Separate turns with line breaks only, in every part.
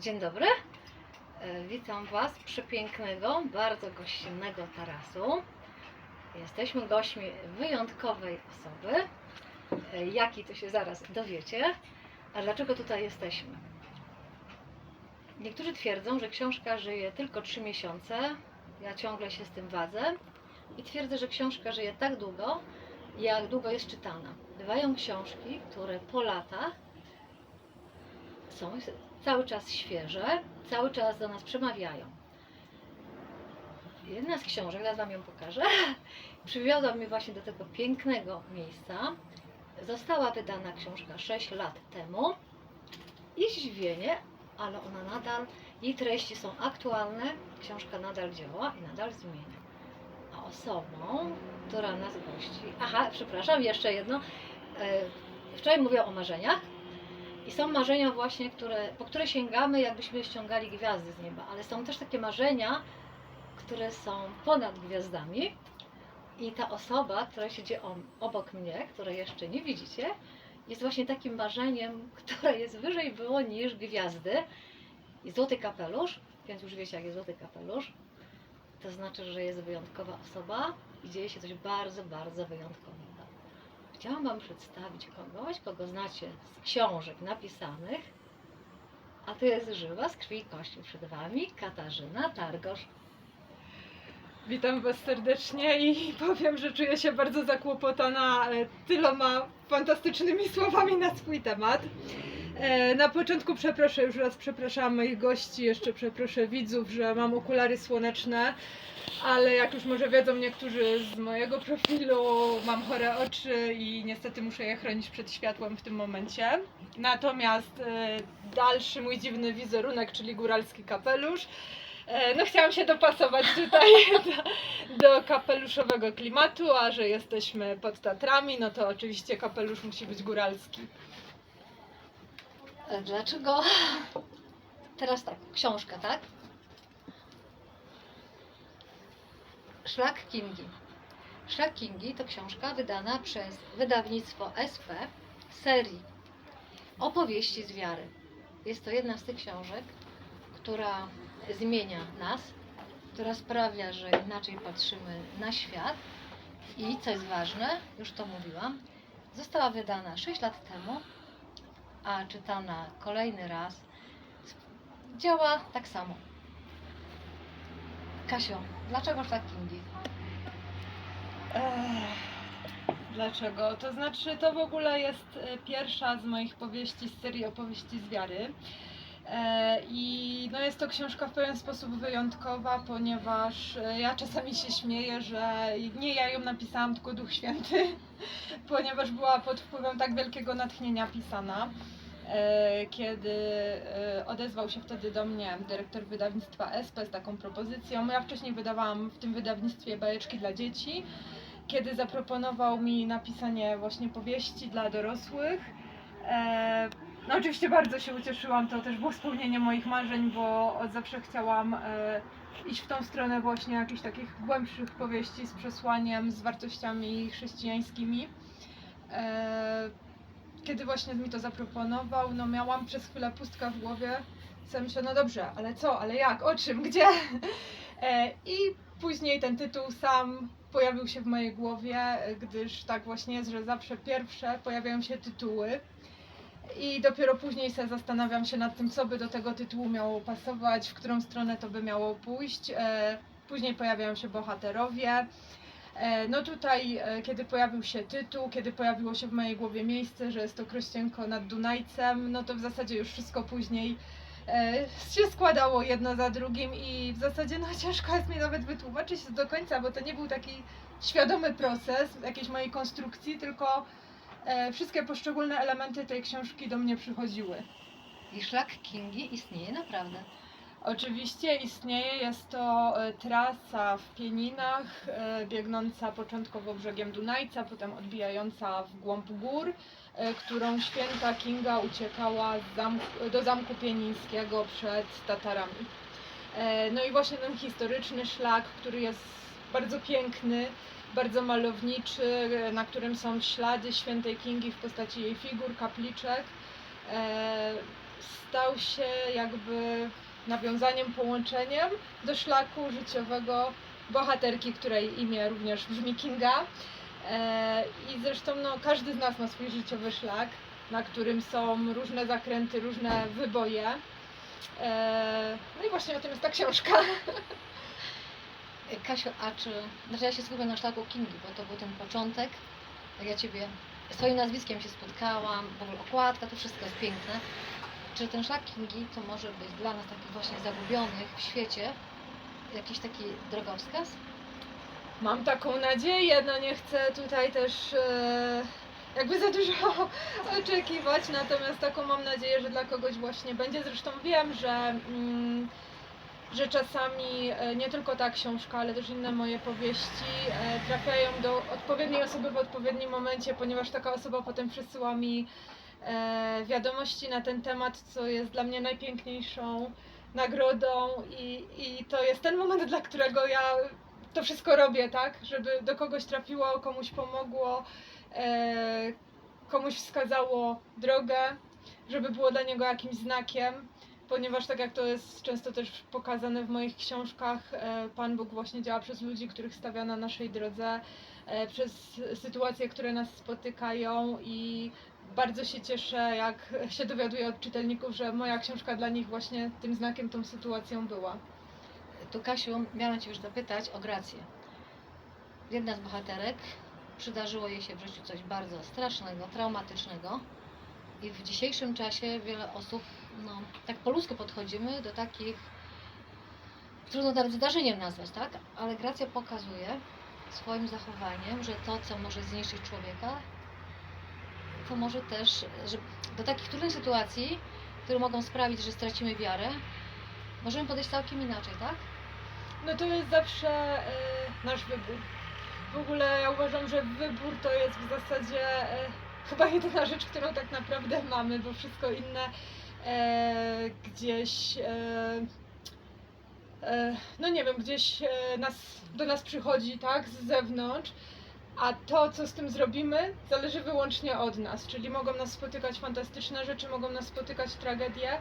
Dzień dobry. E, Witam Was przepięknego, bardzo gościnnego tarasu. Jesteśmy gośćmi wyjątkowej osoby. E, Jaki to się zaraz dowiecie. A dlaczego tutaj jesteśmy? Niektórzy twierdzą, że książka żyje tylko 3 miesiące. Ja ciągle się z tym wadzę i twierdzę, że książka żyje tak długo, jak długo jest czytana. Bywają książki, które po latach są cały czas świeże, cały czas do nas przemawiają. Jedna z książek, zaraz Wam ją pokażę, przywiodła mnie właśnie do tego pięknego miejsca. Została wydana książka 6 lat temu i zdziwienie, ale ona nadal, jej treści są aktualne, książka nadal działa i nadal zmienia. A osobą, która nas gości, aha, przepraszam, jeszcze jedno, e, wczoraj mówiłam o marzeniach, i są marzenia właśnie, które, po które sięgamy, jakbyśmy ściągali gwiazdy z nieba, ale są też takie marzenia, które są ponad gwiazdami. I ta osoba, która siedzi obok mnie, której jeszcze nie widzicie, jest właśnie takim marzeniem, które jest wyżej było niż gwiazdy. I złoty kapelusz, więc już wiecie, jak jest złoty kapelusz, to znaczy, że jest wyjątkowa osoba i dzieje się coś bardzo, bardzo wyjątkowego. Chciałam Wam przedstawić kogoś, kogo znacie z książek napisanych, a to jest żywa z krwi i kości przed Wami Katarzyna Targosz.
Witam Was serdecznie i powiem, że czuję się bardzo zakłopotana e, tyloma fantastycznymi słowami na swój temat. E, Na początku przeproszę, już raz przepraszam moich gości, jeszcze przeproszę widzów, że mam okulary słoneczne, ale jak już może wiedzą niektórzy z mojego profilu, mam chore oczy i niestety muszę je chronić przed światłem w tym momencie. Natomiast e, dalszy mój dziwny wizerunek, czyli góralski kapelusz, E, No chciałam się dopasować tutaj do, do kapeluszowego klimatu, a że jesteśmy pod Tatrami, no to oczywiście kapelusz musi być góralski.
Dlaczego? Teraz tak, książka, tak? Szlak Kingi. Szlak Kingi to książka wydana przez wydawnictwo SP w serii opowieści z wiary. Jest to jedna z tych książek, która zmienia nas, która sprawia, że inaczej patrzymy na świat i co jest ważne, już to mówiłam, została wydana 6 lat temu a czytana kolejny raz, działa tak samo. Kasio, dlaczego szlak Kingi?
Dlaczego? To znaczy, to w ogóle jest e, pierwsza z moich powieści z serii opowieści z wiary. E, I no jest to książka w pewien sposób wyjątkowa, ponieważ e, ja czasami się śmieję, że nie ja ją napisałam, tylko Duch Święty, ponieważ była pod wpływem tak wielkiego natchnienia pisana. E, Kiedy e, odezwał się wtedy do mnie dyrektor wydawnictwa SP z taką propozycją. Ja wcześniej wydawałam w tym wydawnictwie bajeczki dla dzieci. Kiedy zaproponował mi napisanie właśnie powieści dla dorosłych, e, no oczywiście bardzo się ucieszyłam, to też było spełnienie moich marzeń, bo od zawsze chciałam iść w tą stronę właśnie jakichś takich głębszych powieści z przesłaniem, z wartościami chrześcijańskimi. Kiedy właśnie mi to zaproponował, no miałam przez chwilę pustkę w głowie. Sobie myślę, no dobrze, ale co, ale jak, o czym, gdzie? E, I później ten tytuł sam pojawił się w mojej głowie, gdyż tak właśnie jest, że zawsze pierwsze pojawiają się tytuły. I dopiero później sobie zastanawiam się nad tym, co by do tego tytułu miało pasować, w którą stronę to by miało pójść. E, Później pojawiają się bohaterowie. E, No tutaj, e, kiedy pojawił się tytuł, kiedy pojawiło się w mojej głowie miejsce, że jest to Krościenko nad Dunajcem, no to w zasadzie już wszystko później e, się składało jedno za drugim i w zasadzie no ciężko jest mi nawet wytłumaczyć do końca, bo to nie był taki świadomy proces jakiejś mojej konstrukcji, tylko wszystkie poszczególne elementy tej książki do mnie przychodziły.
I szlak Kingi istnieje naprawdę.
Oczywiście istnieje, jest to e, trasa w Pieninach, e, biegnąca początkowo brzegiem Dunajca, potem odbijająca w głąb gór, e, którą święta Kinga uciekała zamku, do Zamku Pienińskiego przed Tatarami. No i właśnie ten historyczny szlak, który jest bardzo piękny, bardzo malowniczy, na którym są ślady świętej Kingi w postaci jej figur, kapliczek. Stał się jakby nawiązaniem, połączeniem do szlaku życiowego bohaterki, której imię również brzmi Kinga. E, I zresztą no, każdy z nas ma swój życiowy szlak, na którym są różne zakręty, różne wyboje. E, No i właśnie o tym jest ta książka.
Kasiu, a czy... Znaczy ja się skupiam na szlaku Kingi, bo to był ten początek. Ja Ciebie z nazwiskiem się spotkałam, w ogóle okładka, to wszystko jest piękne. Czy ten szlak Kingi to może być dla nas takich właśnie zagubionych w świecie jakiś taki drogowskaz?
Mam taką nadzieję, no nie chcę tutaj też e, jakby za dużo oczekiwać, natomiast taką mam nadzieję, że dla kogoś właśnie będzie. Zresztą wiem, że, mm, że czasami e, nie tylko ta książka, ale też inne moje powieści e, trafiają do odpowiedniej osoby w odpowiednim momencie, ponieważ taka osoba potem przysyła mi wiadomości na ten temat, co jest dla mnie najpiękniejszą nagrodą i, i to jest ten moment, dla którego ja to wszystko robię, tak? Żeby do kogoś trafiło, komuś pomogło, e, komuś wskazało drogę, żeby było dla niego jakimś znakiem, ponieważ tak jak to jest często też pokazane w moich książkach, e, Pan Bóg właśnie działa przez ludzi, których stawia na naszej drodze, e, przez sytuacje, które nas spotykają i bardzo się cieszę, jak się dowiaduję od czytelników, że moja książka dla nich właśnie tym znakiem, tą sytuacją była.
Tu Kasiu, miałam Cię już zapytać o Grację. Jedna z bohaterek przydarzyło jej się w życiu coś bardzo strasznego, traumatycznego i w dzisiejszym czasie wiele osób, no, tak po ludzku podchodzimy do takich, trudno nawet zdarzeniem nazwać, tak? Ale Gracja pokazuje swoim zachowaniem, że to, co może zniszczyć człowieka, to może też, że do takich trudnych sytuacji, które mogą sprawić, że stracimy wiarę, możemy podejść całkiem inaczej, tak?
No to jest zawsze e, nasz wybór. W ogóle ja uważam, że wybór to jest w zasadzie e, chyba jedyna rzecz, którą tak naprawdę mamy, bo wszystko inne e, gdzieś, e, no nie wiem, gdzieś nas, do nas przychodzi, tak, z zewnątrz. A to, co z tym zrobimy, zależy wyłącznie od nas. Czyli mogą nas spotykać fantastyczne rzeczy, mogą nas spotykać tragedie.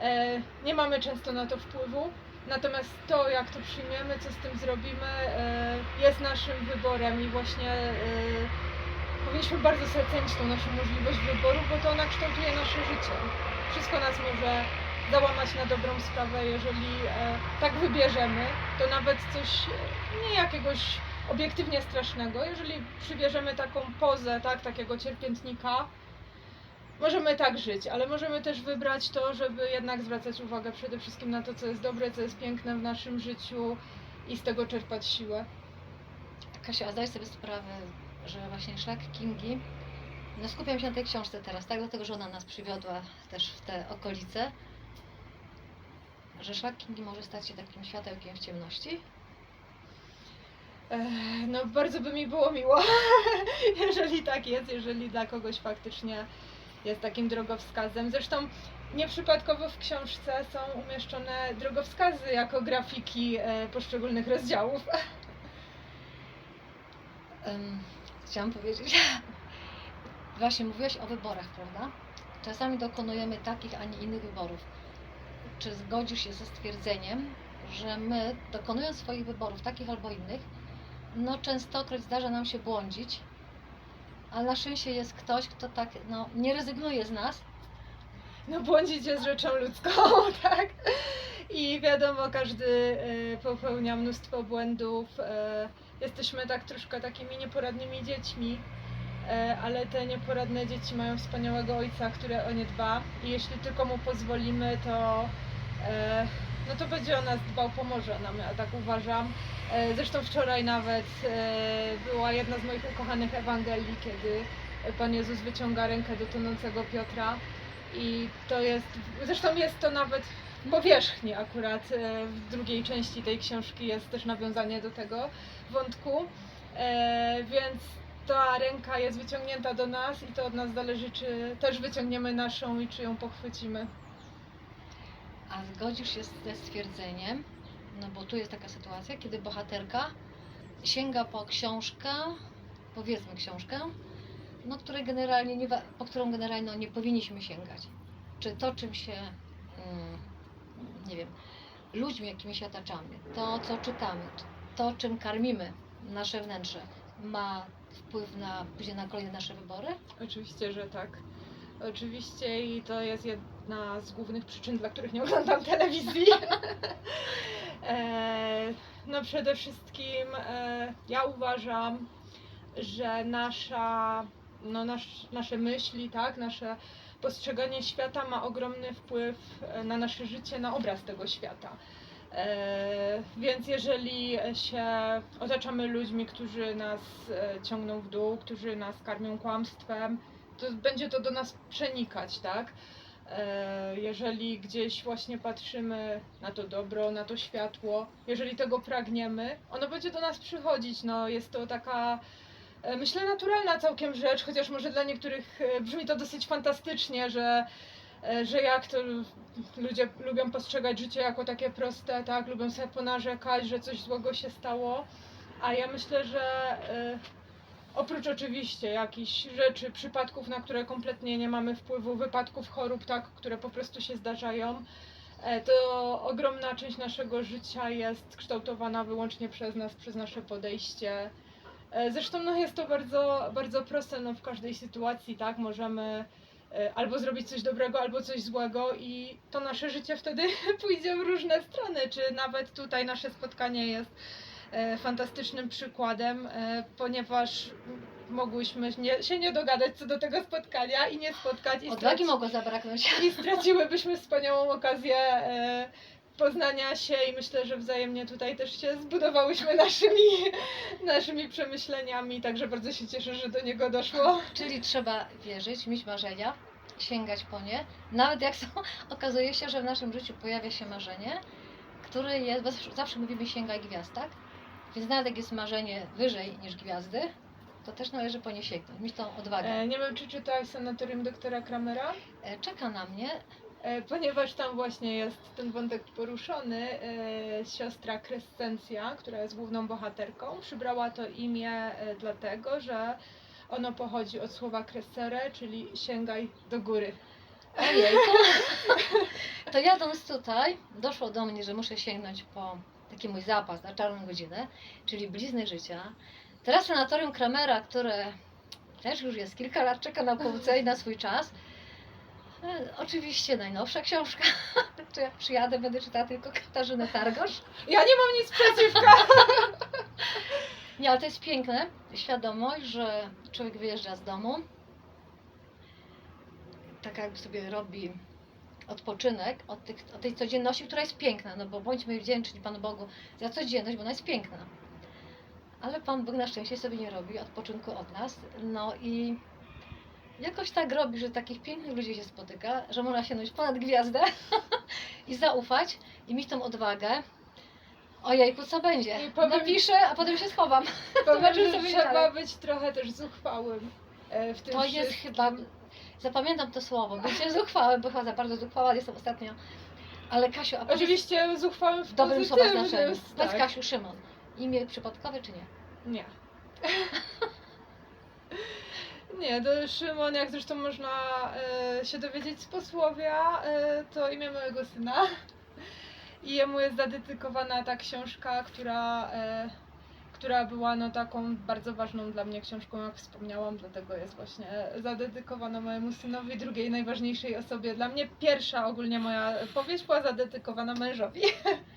E, nie mamy często na to wpływu. Natomiast to, jak to przyjmiemy, co z tym zrobimy, e, jest naszym wyborem i właśnie e, powinniśmy bardzo sobie cenić tą naszą możliwość wyboru, bo to ona kształtuje nasze życie. Wszystko nas może załamać na dobrą sprawę, jeżeli tak wybierzemy, to nawet coś nie jakiegoś obiektywnie strasznego, jeżeli przybierzemy taką pozę, tak, takiego cierpiętnika, Możemy tak żyć, ale możemy też wybrać to, żeby jednak zwracać uwagę przede wszystkim na to, co jest dobre, co jest piękne w naszym życiu i z tego czerpać siłę.
Kasia, a sobie sprawę, że właśnie szlak Kingi, no skupiam się na tej książce teraz, tak, dlatego, że ona nas przywiodła też w te okolice, że szlak Kingi może stać się takim światełkiem w ciemności.
No, bardzo by mi było miło, jeżeli tak jest, jeżeli dla kogoś faktycznie jest takim drogowskazem. Zresztą nieprzypadkowo w książce są umieszczone drogowskazy jako grafiki e, poszczególnych rozdziałów.
Chciałam powiedzieć, właśnie mówiłaś o wyborach, prawda? Czasami dokonujemy takich, a nie innych wyborów. Czy zgodzisz się ze stwierdzeniem, że my, dokonując swoich wyborów, takich albo innych, no częstokroć zdarza nam się błądzić, a na szczęście jest ktoś, kto tak no, nie rezygnuje z nas,
No błądzić jest rzeczą ludzką, tak? I wiadomo, każdy e, popełnia mnóstwo błędów. e, Jesteśmy tak troszkę takimi nieporadnymi dziećmi, e, ale te nieporadne dzieci mają wspaniałego ojca, który o nie dba i jeśli tylko mu pozwolimy, to no to będzie o nas dbał, pomoże nam, ja tak uważam. E, Zresztą wczoraj nawet e, była jedna z moich ukochanych Ewangelii, kiedy Pan Jezus wyciąga rękę do tonącego Piotra i to jest, zresztą jest to nawet powierzchni akurat, e, w drugiej części tej książki jest też nawiązanie do tego wątku, więc ta ręka jest wyciągnięta do nas i to od nas zależy, czy też wyciągniemy naszą i czy ją pochwycimy.
A zgodzisz się ze stwierdzeniem, no bo tu jest taka sytuacja, kiedy bohaterka sięga po książkę, powiedzmy książkę, no której generalnie nie, po którą generalnie no, nie powinniśmy sięgać. czy to, czym się, mm, nie wiem, ludźmi, jakimi się otaczamy, to, co czytamy, to, czym karmimy nasze wnętrze, ma wpływ na później na kolejne nasze wybory?
Oczywiście, że tak. Oczywiście i to jest jedna z głównych przyczyn, dla których nie oglądam telewizji. e, no przede wszystkim e, ja uważam, że nasza, no nasz, nasze myśli, tak, nasze postrzeganie świata ma ogromny wpływ e, na nasze życie, na obraz tego świata. E, więc jeżeli się otaczamy ludźmi, którzy nas e, ciągną w dół, którzy nas karmią kłamstwem, to będzie to do nas przenikać, tak? E, Jeżeli gdzieś właśnie patrzymy na to dobro, na to światło, jeżeli tego pragniemy, ono będzie do nas przychodzić. No, jest to taka, e, myślę, naturalna całkiem rzecz, chociaż może dla niektórych e, brzmi to dosyć fantastycznie, że, że jak to ludzie lubią postrzegać życie jako takie proste, tak? Lubią sobie ponarzekać, że coś złego się stało. A ja myślę, że oprócz oczywiście jakichś rzeczy, przypadków, na które kompletnie nie mamy wpływu, wypadków, chorób, tak, które po prostu się zdarzają, e, to ogromna część naszego życia jest kształtowana wyłącznie przez nas, przez nasze podejście. E, Zresztą no, jest to bardzo, bardzo proste no, w każdej sytuacji, tak? Możemy e, albo zrobić coś dobrego, albo coś złego i to nasze życie wtedy pójdzie w różne strony, czy nawet tutaj nasze spotkanie jest fantastycznym przykładem, e, ponieważ mogłyśmy nie, się nie dogadać co do tego spotkania i nie spotkać i,
Odwagi mogło zabraknąć.
i straciłybyśmy wspaniałą okazję e, poznania się i myślę, że wzajemnie tutaj też się zbudowałyśmy naszymi, naszymi przemyśleniami, także bardzo się cieszę, że do niego doszło.
Czyli trzeba wierzyć, mieć marzenia, sięgać po nie. Nawet jak są, okazuje się, że w naszym życiu pojawia się marzenie, które jest, zawsze mówimy sięgaj gwiazd, tak? Więc nawet jak jest marzenie wyżej niż gwiazdy, to też należy po nie sięgnąć, mieć tą odwagę.
E, nie wiem, czy czytałaś sanatorium doktora Kramera?
E, Czeka na mnie,
E, Ponieważ tam właśnie jest ten wątek poruszony, e, siostra Crescencja, która jest główną bohaterką, przybrała to imię e, dlatego, że ono pochodzi od słowa crescere, czyli sięgaj do góry.
ojej, to, to jadąc tutaj, doszło do mnie, że muszę sięgnąć po taki mój zapas na czarną godzinę, czyli blizny życia. Teraz sanatorium Kramera, które też już jest kilka lat, czeka na półce i na swój czas. E, Oczywiście najnowsza książka. Czy jak przyjadę, będę czytała tylko Katarzynę Targosz.
Ja nie mam nic przeciwko!
Nie, ale to jest piękne. Świadomość, że człowiek wyjeżdża z domu, tak jakby sobie robi odpoczynek od, tych, od tej codzienności, która jest piękna, no bo bądźmy wdzięczni Panu Bogu za codzienność, bo ona jest piękna. Ale Pan Bóg na szczęście sobie nie robi odpoczynku od nas, no i jakoś tak robi, że takich pięknych ludzi się spotyka, że można sięgnąć ponad gwiazdę i zaufać i mieć tą odwagę. Ojejku, co będzie?
I powiem-
Napiszę, a potem się schowam.
Powiem,
Zobaczymy,
że
co
trzeba
dalej.
być trochę też zuchwałym e, w tym
To jest chyba, zapamiętam to słowo, bycie zuchwałym, bo chyba za bardzo zuchwała jestem ostatnio. Ale Kasiu, a
Oczywiście zuchwałym w
dobrym słowa znaczeniu. Powiedz
tak.
Kasiu, Szymon, imię przypadkowe czy nie?
Nie. Nie, to Szymon, jak zresztą można e, się dowiedzieć z posłowia, e, to imię mojego syna. I jemu jest zadedykowana ta książka, która, e, która była no, taką bardzo ważną dla mnie książką, jak wspomniałam, dlatego jest właśnie zadedykowana mojemu synowi, drugiej najważniejszej osobie. Dla mnie pierwsza ogólnie moja powieść była zadedykowana mężowi.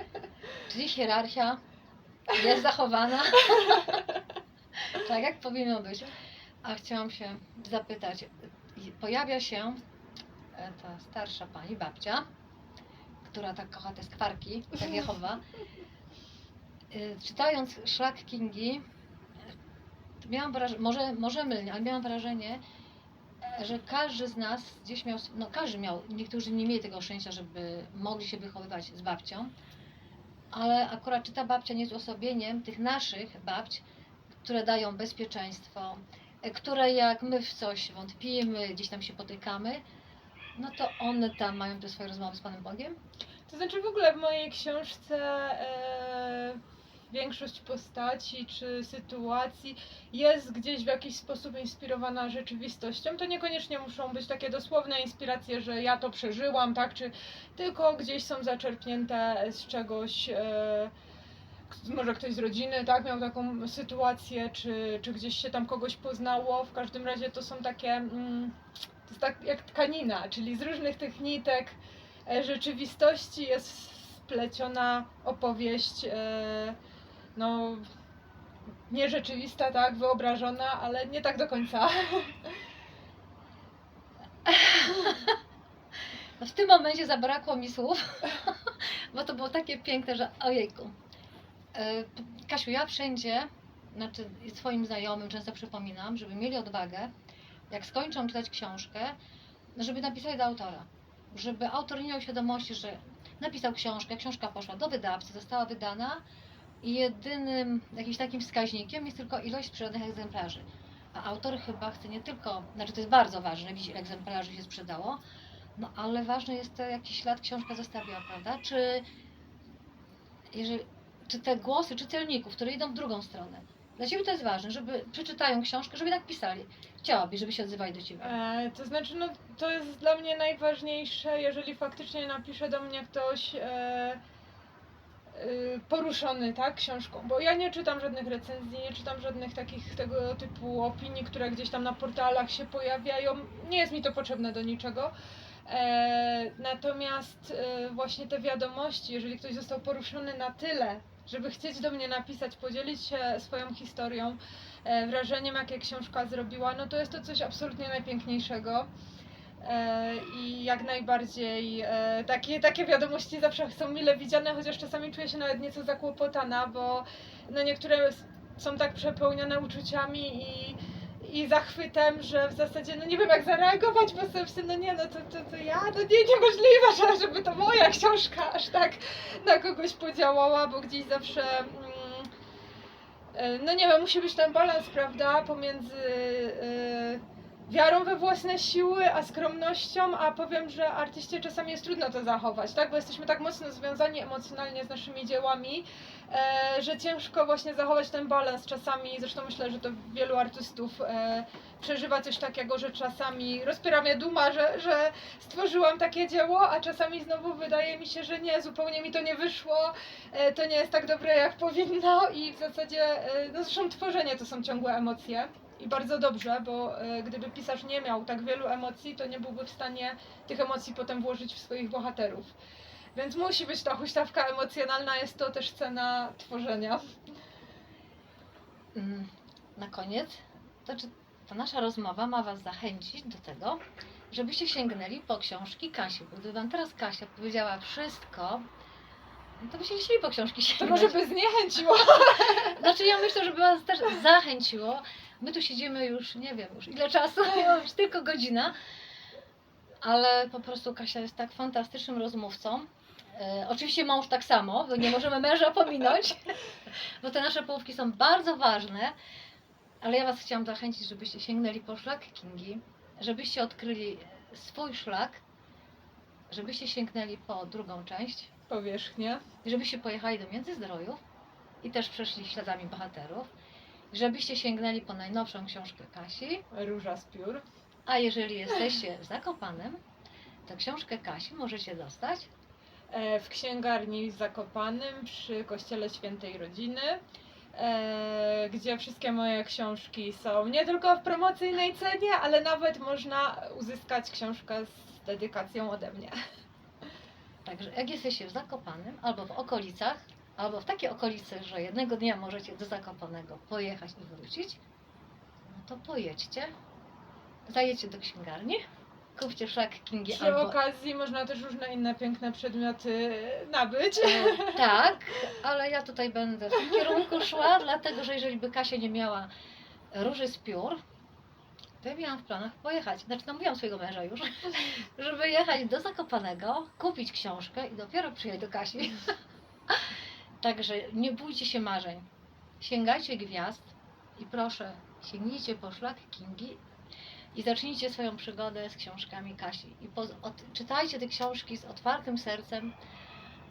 Czyli hierarchia jest zachowana. tak jak powinno być. A chciałam się zapytać, pojawia się e, ta starsza pani, babcia, która tak kocha te skwarki, tak Jehowa. Y, Czytając Szlak Kingi, y, miałam wrażenie, może, może mylnie, ale miałam wrażenie, że każdy z nas gdzieś miał, no każdy miał, niektórzy nie mieli tego szczęścia, żeby mogli się wychowywać z babcią, ale akurat czy ta babcia nie jest uosobieniem tych naszych babć, które dają bezpieczeństwo, e, które jak my w coś wątpimy, gdzieś tam się potykamy, no to one tam mają te swoje rozmowy z Panem Bogiem.
To znaczy w ogóle w mojej książce e, większość postaci czy sytuacji jest gdzieś w jakiś sposób inspirowana rzeczywistością. To niekoniecznie muszą być takie dosłowne inspiracje, że ja to przeżyłam, tak? Czy tylko gdzieś są zaczerpnięte z czegoś. E, może ktoś z rodziny, tak, miał taką sytuację, czy, czy gdzieś się tam kogoś poznało. W każdym razie to są takie, mm, to jest tak jak tkanina, czyli z różnych tych nitek e, rzeczywistości jest spleciona opowieść, e, no nierzeczywista, tak, wyobrażona, ale nie tak do końca.
No w tym momencie zabrakło mi słów, bo to było takie piękne, że ojejku. E, Kasiu, ja wszędzie, znaczy swoim znajomym często przypominam, żeby mieli odwagę, jak skończą czytać książkę, żeby napisali do autora. Żeby autor nie miał świadomości, że napisał książkę, książka poszła do wydawcy, została wydana i jedynym jakimś takim wskaźnikiem jest tylko ilość sprzedanych egzemplarzy. A autor chyba chce nie tylko, znaczy to jest bardzo ważne, ile egzemplarzy się sprzedało, no ale ważne jest to, jaki ślad książka zostawiła, prawda? Czy, jeżeli, czy te głosy czytelników, które idą w drugą stronę, dla Ciebie to jest ważne, żeby przeczytają książkę, żeby tak pisali. Chciałabyś, żeby się odzywali do Ciebie.
E, to znaczy, no to jest dla mnie najważniejsze, jeżeli faktycznie napisze do mnie ktoś e, poruszony, tak, książką, bo ja nie czytam żadnych recenzji, nie czytam żadnych takich tego typu opinii, które gdzieś tam na portalach się pojawiają. Nie jest mi to potrzebne do niczego. E, natomiast e, właśnie te wiadomości, jeżeli ktoś został poruszony na tyle, żeby chcieć do mnie napisać, podzielić się swoją historią, e, wrażeniem, jakie książka zrobiła, no to jest to coś absolutnie najpiękniejszego. E, I jak najbardziej e, takie, takie wiadomości zawsze są mile widziane, chociaż czasami czuję się nawet nieco zakłopotana, bo no niektóre są tak przepełnione uczuciami i, i zachwytem, że w zasadzie no nie wiem jak zareagować, bo sobie myślę, no nie, no to, to, to ja, no nie, niemożliwe, że, żeby to moja książka aż tak na kogoś podziałała, bo gdzieś zawsze mm, e, no nie wiem, musi być ten balans, prawda, pomiędzy e, wiarą we własne siły, a skromnością, a powiem, że artyście czasami jest trudno to zachować, tak, bo jesteśmy tak mocno związani emocjonalnie z naszymi dziełami, e, że ciężko właśnie zachować ten balans czasami, zresztą myślę, że to wielu artystów e, przeżywa coś takiego, że czasami rozpiera mnie duma, że, że stworzyłam takie dzieło, a czasami znowu wydaje mi się, że nie, zupełnie mi to nie wyszło, e, to nie jest tak dobre jak powinno i w zasadzie, e, no zresztą tworzenie to są ciągłe emocje. I bardzo dobrze, bo e, gdyby pisarz nie miał tak wielu emocji, to nie byłby w stanie tych emocji potem włożyć w swoich bohaterów. Więc musi być ta huśtawka emocjonalna, jest to też cena tworzenia.
Mm, Na koniec, to czy ta nasza rozmowa ma Was zachęcić do tego, żebyście sięgnęli po książki Kasi, bo gdyby Wam teraz Kasia powiedziała wszystko, no to byście chcieli po książki
To
sięgnąć.
może by zniechęciło.
Znaczy ja myślę, żeby Was też zachęciło. My tu siedzimy już, nie wiem już ile czasu, już tylko godzina, ale po prostu Kasia jest tak fantastycznym rozmówcą. E, oczywiście mąż tak samo, bo nie możemy męża pominąć, bo te nasze połówki są bardzo ważne, ale ja Was chciałam zachęcić, żebyście sięgnęli po szlak Kingi, żebyście odkryli swój szlak, żebyście sięgnęli po drugą część,
Powierzchnia.
i żebyście pojechali do Międzyzdrojów i też przeszli śladami bohaterów, żebyście sięgnęli po najnowszą książkę Kasi,
Róża z piór.
a jeżeli jesteście w Zakopanem, to książkę Kasi możecie dostać
E, w księgarni w Zakopanym przy Kościele Świętej Rodziny, e, gdzie wszystkie moje książki są nie tylko w promocyjnej cenie, ale nawet można uzyskać książkę z dedykacją ode mnie.
Także jak jesteście w Zakopanem albo w okolicach, albo w takie okolice, że jednego dnia możecie do Zakopanego pojechać i wrócić, no to pojedźcie, zajedźcie do księgarni, kupcie szlak Kingi
Przy
albo...
okazji można też różne inne piękne przedmioty nabyć.
E, tak, ale ja tutaj będę w tym kierunku szła, dlatego że jeżeli by Kasia nie miała róży z piór, to ja miałam w planach pojechać, znaczy namówiłam swojego męża już, żeby jechać do Zakopanego, kupić książkę i dopiero przyjechać do Kasi. Także nie bójcie się marzeń. Sięgajcie gwiazd i proszę, sięgnijcie po szlak Kingi i zacznijcie swoją przygodę z książkami Kasi. I czytajcie te książki z otwartym sercem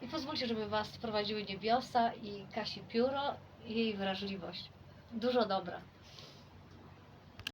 I pozwólcie, żeby Was wprowadziły niebiosa i Kasi pióro i jej wrażliwość. Dużo dobra.